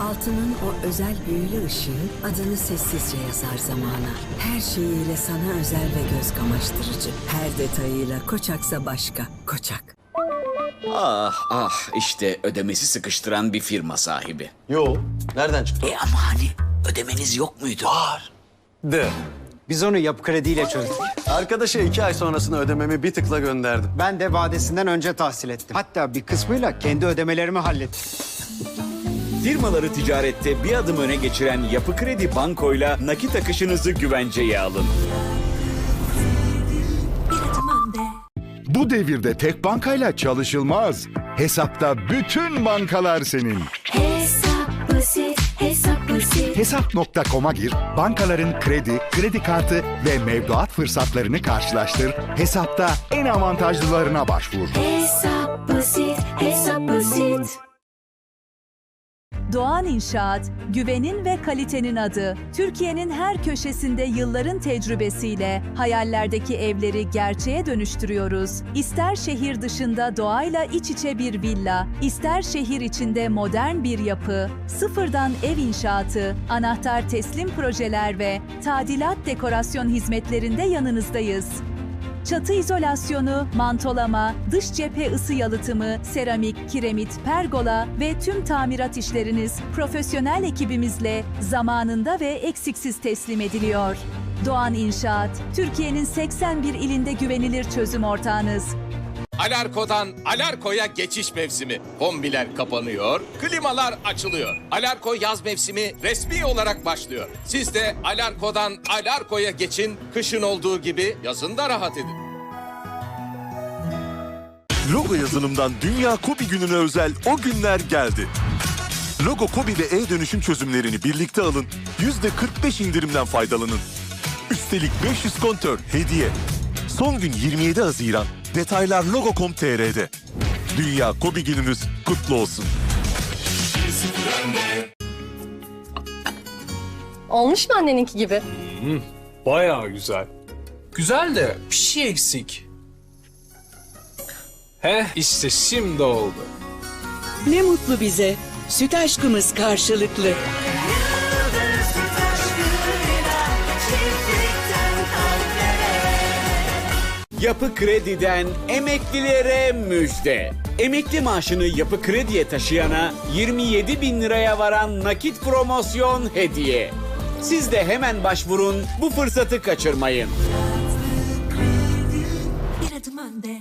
Altının o özel büyülü ışığı adını sessizce yazar zamana. Her şeyiyle sana özel ve göz kamaştırıcı. Her detayıyla Koçaksa başka. Koçak. Ah ah işte ödemesi sıkıştıran bir firma sahibi. Yo. Nereden çıktı? o? E ama hani ödemeniz yok muydu? Var. D. Biz onu yapı krediyle çözdük. Arkadaşa iki ay sonrasını ödememi bir tıkla gönderdim. Ben de vadesinden önce tahsil ettim. Hatta bir kısmıyla kendi ödemelerimi hallettim. Firmaları ticarette bir adım öne geçiren Yapı Kredi Banko'yla nakit akışınızı güvenceye alın. Bu devirde tek bankayla çalışılmaz. Hesapta bütün bankalar senin. Basit, hesap basit. Hesap.com'a gir, bankaların kredi, kredi kartı ve mevduat fırsatlarını karşılaştır. Hesapta en avantajlılarına başvur. Hesap basit, hesap basit. Doğan İnşaat, güvenin ve kalitenin adı. Türkiye'nin her köşesinde yılların tecrübesiyle hayallerdeki evleri gerçeğe dönüştürüyoruz. İster şehir dışında doğayla iç içe bir villa, ister şehir içinde modern bir yapı, sıfırdan ev inşaatı, anahtar teslim projeler ve tadilat dekorasyon hizmetlerinde yanınızdayız. Çatı izolasyonu, mantolama, dış cephe ısı yalıtımı, seramik, kiremit, pergola ve tüm tamirat işleriniz profesyonel ekibimizle zamanında ve eksiksiz teslim ediliyor. Doğan İnşaat, Türkiye'nin 81 ilinde güvenilir çözüm ortağınız. Alarko'dan Alarko'ya geçiş mevsimi. Kombiler kapanıyor, klimalar açılıyor. Alarko yaz mevsimi resmi olarak başlıyor. Siz de Alarko'dan Alarko'ya geçin, kışın olduğu gibi yazın da rahat edin. Logo yazılımdan Dünya Kobi gününe özel o günler geldi. Logo Kobi ve e-dönüşüm çözümlerini birlikte alın, %45 indirimden faydalanın. Üstelik 500 kontör hediye. Son gün 27 Haziran. Detaylar logo.com.tr'de. Dünya Kobi gününüz kutlu olsun. Olmuş mu anneninki gibi? Bayağı güzel. Güzel de bir şey eksik. Heh işte şimdi oldu. Ne mutlu bize. Süt aşkımız karşılıklı. Yapı Kredi'den emeklilere müjde. Emekli maaşını Yapı Kredi'ye taşıyana 27 bin liraya varan nakit promosyon hediye. Siz de hemen başvurun, bu fırsatı kaçırmayın. Bir adım önde.